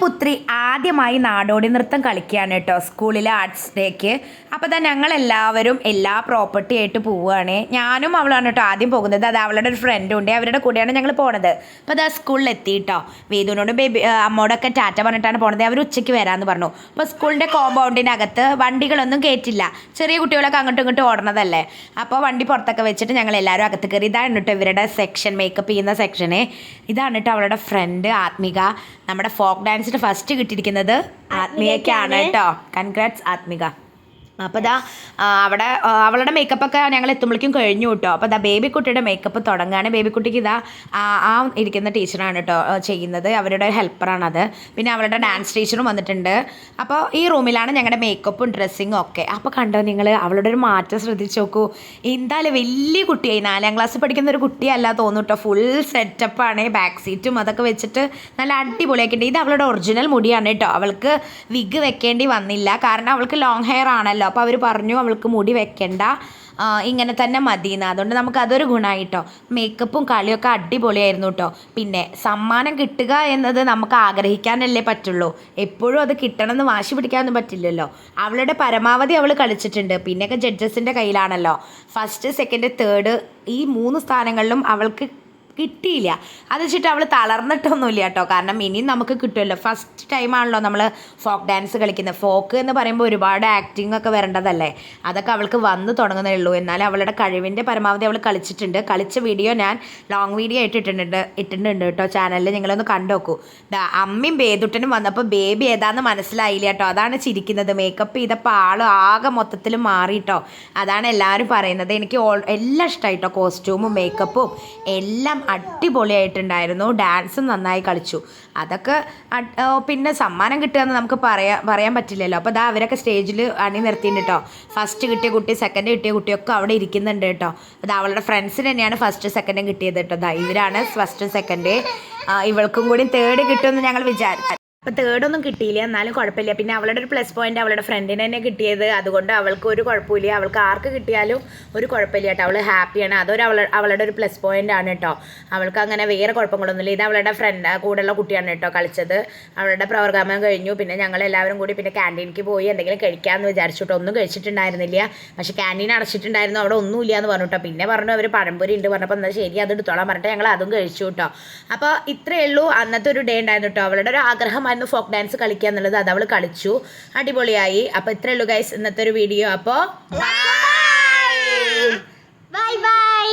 പുത്രി ആദ്യമായി നാടോടി നൃത്തം കളിക്കുകയാണ് കേട്ടോ. സ്കൂളിലെ ആർട്സ് ഡേക്ക് അപ്പോൾ തന്നെ ഞങ്ങളെല്ലാവരും എല്ലാ പ്രോപ്പർട്ടി ആയിട്ട് പോവുകയാണ്. ഞാനും അവളാണ് കേട്ടോ ആദ്യം പോകുന്നത്. അത് അവളുടെ ഒരു ഫ്രണ്ടും ഉണ്ട്. അവരുടെ കൂടെയാണ് ഞങ്ങൾ പോണത്. അപ്പോൾ അത് സ്കൂളിൽ എത്തി കേട്ടോ. വേദുവിനോട് ബേബി ആ, അമ്മോടൊക്കെ ടാറ്റ പറഞ്ഞിട്ടാണ് പോണത്. അവർ ഉച്ചയ്ക്ക് വരാമെന്ന് പറഞ്ഞു. അപ്പോൾ സ്കൂളിന്റെ കോമ്പൗണ്ടിനകത്ത് വണ്ടികളൊന്നും കയറ്റില്ല ചെറിയ കുട്ടികളൊക്കെ അങ്ങോട്ടും ഇങ്ങോട്ടും ഓടണതല്ലേ? അപ്പോൾ വണ്ടി പുറത്തൊക്കെ വെച്ചിട്ട് ഞങ്ങൾ എല്ലാവരും അകത്ത് കയറി ഇതാണ് കേട്ടോ ഇവരുടെ സെക്ഷൻ മേക്കപ്പ് ചെയ്യുന്ന സെക്ഷന് ഇതാണ് കേട്ടോ അവളുടെ ഫ്രണ്ട് ആത്മിക. നമ്മുടെ ഫോക്ക് ഫസ്റ്റ് കിട്ടിയിരിക്കുന്നത് ആത്മീയക്കാണ്. കേട്ടോ. കൺഗ്രാറ്റ്സ് ആത്മിക. അപ്പോൾ ദാ അവിടെ അവളുടെ മേക്കപ്പൊക്കെ ഞങ്ങൾ എത്തുമ്പോഴേക്കും കഴിഞ്ഞു കേട്ടോ അപ്പോൾ ദാ ബേബിക്കുട്ടിയുടെ മേക്കപ്പ് തുടങ്ങുകയാണ് ബേബിക്കുട്ടിക്ക് ഇതാ ആ ഇരിക്കുന്ന ടീച്ചറാണ് കേട്ടോ ചെയ്യുന്നത്. അവരുടെ ഹെൽപ്പറാണത് പിന്നെ അവളുടെ ഡാൻസ് ടീച്ചറും വന്നിട്ടുണ്ട്. അപ്പോൾ ഈ റൂമിലാണ് ഞങ്ങളുടെ മേക്കപ്പും ഡ്രസ്സിങ്ങും ഒക്കെ. അപ്പോൾ കണ്ടോ നിങ്ങൾ അവളുടെ ഒരു മാറ്റം ശ്രദ്ധിച്ച് നോക്കൂ. എന്തായാലും വലിയ കുട്ടിയായി. നാലാം ക്ലാസ് പഠിക്കുന്ന ഒരു കുട്ടിയല്ല തോന്നും കേട്ടോ ഫുൾ സെറ്റപ്പാണ് ബാക്ക് സീറ്റും അതൊക്കെ വെച്ചിട്ട് നല്ല അടിപൊളിയാക്കിയിട്ടുണ്ട്. ഇത് അവളുടെ ഒറിജിനൽ മുടിയാണ് കേട്ടോ അവൾക്ക് വിഗ് വെക്കേണ്ടി വന്നില്ല. കാരണം അവൾക്ക് ലോങ് ഹെയർ ആണല്ലോ. അപ്പോൾ അവർ പറഞ്ഞു അവൾക്ക് മുടി വെക്കണ്ട. ഇങ്ങനെ തന്നെ മതി എന്ന് അതുകൊണ്ട് നമുക്ക് അതൊരു ഗുണമായിട്ടോ മേക്കപ്പും കളിയൊക്കെ അടിപൊളിയായിരുന്നു കേട്ടോ പിന്നെ സമ്മാനം കിട്ടുക എന്നത് നമുക്ക് ആഗ്രഹിക്കാനല്ലേ പറ്റുള്ളൂ. എപ്പോഴും അത് കിട്ടണമെന്ന് വാശി പിടിക്കാനൊന്നും പറ്റില്ലല്ലോ. അവളുടെ പരമാവധി അവൾ കളിച്ചിട്ടുണ്ട്. പിന്നെയൊക്കെ ജഡ്ജസിന്റെ കയ്യിലാണല്ലോ. ഫസ്റ്റ് സെക്കൻഡ് തേർഡ് ഈ മൂന്ന് സ്ഥാനങ്ങളിലും അവൾക്ക് കിട്ടിയില്ല. അത് വെച്ചിട്ട് അവൾ തളർന്നിട്ടൊന്നുമില്ല കേട്ടോ കാരണം ഇനിയും നമുക്ക് കിട്ടുമല്ലോ. ഫസ്റ്റ് ടൈമാണല്ലോ നമ്മൾ ഫോക്ക് ഡാൻസ് കളിക്കുന്നത്. ഫോക്ക് എന്ന് പറയുമ്പോൾ ഒരുപാട് ആക്ടിംഗ് ഒക്കെ വരേണ്ടതല്ലേ? അതൊക്കെ അവൾക്ക് വന്ന് തുടങ്ങുന്നേ ഉള്ളൂ. എന്നാൽ അവളുടെ കഴിവിന്റെ പരമാവധി അവൾ കളിച്ചിട്ടുണ്ട്. കളിച്ച വീഡിയോ ഞാൻ ലോങ് വീഡിയോ ആയിട്ട് ഇട്ടിട്ടുണ്ട് ഇട്ടിട്ടുണ്ട് കേട്ടോ ചാനലിൽ നിങ്ങളൊന്ന് കണ്ടു നോക്കൂ ദാ അമ്മയും ബേതുട്ടനും വന്നപ്പോൾ ബേബി ഏതാന്ന് മനസ്സിലായില്ല കേട്ടോ. അതാണ് ചിരിക്കുന്നത്. മേക്കപ്പ് ചെയ്തപ്പോൾ ആൾ ആകെ മൊത്തത്തിൽ മാറിയിട്ടോ. അതാണ് എല്ലാവരും പറയുന്നത്. എനിക്ക് ഓൾ എല്ലാം ഇഷ്ടമായിട്ടോ കോസ്റ്റ്യൂമും മേക്കപ്പും എല്ലാം അടിപൊളിയായിട്ടുണ്ടായിരുന്നു. ഡാൻസും നന്നായി കളിച്ചു. അതൊക്കെ ഓ, പിന്നെ സമ്മാനം കിട്ടുകയെന്ന് നമുക്ക് പറയാ പറയാൻ പറ്റില്ലല്ലോ. അപ്പോൾ ദാ അവരൊക്കെ സ്റ്റേജിൽ അണി നിർത്തിയിട്ടുണ്ട് കേട്ടോ ഫസ്റ്റ് കിട്ടിയ കുട്ടി സെക്കൻഡ് കിട്ടിയ കുട്ടിയൊക്കെ അവിടെ ഇരിക്കുന്നുണ്ട് കേട്ടോ അത് അവളുടെ ഫ്രണ്ട്സിന് തന്നെയാണ് ഫസ്റ്റ് സെക്കൻഡും കിട്ടിയത് കേട്ടോ ദാ ഇവരാണ് ഫസ്റ്റ് സെക്കൻഡ് ഇവൾക്കും കൂടി തേർഡ് കിട്ടുമെന്ന് ഞങ്ങൾ വിചാരിച്ചു. അപ്പോൾ തേർഡൊന്നും കിട്ടിയില്ല. എന്നാലും കുഴപ്പമില്ല. പിന്നെ അവളുടെ ഒരു പ്ലസ് പോയിന്റ് അവളുടെ ഫ്രണ്ടിന് തന്നെ കിട്ടിയത്. അതുകൊണ്ട് അവൾക്ക് ഒരു കുഴപ്പമില്ല. അവൾക്ക് ആർക്ക് കിട്ടിയാലും ഒരു കുഴപ്പമില്ല കേട്ടോ. അവൾ ഹാപ്പിയാണ് അതൊരു അവള അവളുടെ ഒരു പ്ലസ് പോയിന്റ് ആണ് കേട്ടോ. അവൾക്ക് അങ്ങനെ വേറെ കുഴപ്പങ്ങളൊന്നുമില്ല. ഇത് അവളുടെ ഫ്രണ്ട് കൂടെയുള്ള കുട്ടിയാണ് കേട്ടോ കളിച്ചത്. അവളുടെ പ്രോഗ്രാം കഴിഞ്ഞു. പിന്നെ ഞങ്ങൾ എല്ലാവരും കൂടി പിന്നെ ക്യാന്റീനിലേക്ക് പോയി എന്തെങ്കിലും കഴിക്കാമെന്ന് വിചാരിച്ചിട്ട് ഒന്നും കഴിച്ചിട്ടുണ്ടായിരുന്നില്ല. പക്ഷേ ക്യാന്റീൻ അടച്ചിട്ടുണ്ടായിരുന്നു. അവിടെ ഒന്നുമില്ല എന്ന് പറഞ്ഞു കേട്ടോ. പിന്നെ പറഞ്ഞു അവർ പഴംപൊരി ഉണ്ട്. പറഞ്ഞപ്പോൾ എന്നാൽ ശരി അത് എടുത്തോളാം. പറഞ്ഞിട്ട് ഞങ്ങൾ അതും കഴിച്ചു കേട്ടോ. അപ്പോൾ ഇത്രയേ ഉള്ളൂ. അന്നത്തെ ഒരു ഡേ ഉണ്ടായിരുന്നു കേട്ടോ. അവളുടെ ഒരു ആഗ്രഹമായിരുന്നു ഫോക്ക് ഡാൻസ് കളിക്കുക എന്നുള്ളത് അത് അവൾ കളിച്ചു. അടിപൊളിയായി. അപ്പോൾ ഇത്രേ ഉള്ളൂ ഗൈസ് ഇന്നത്തെ ഒരു വീഡിയോ അപ്പോൾ ബൈ ബൈ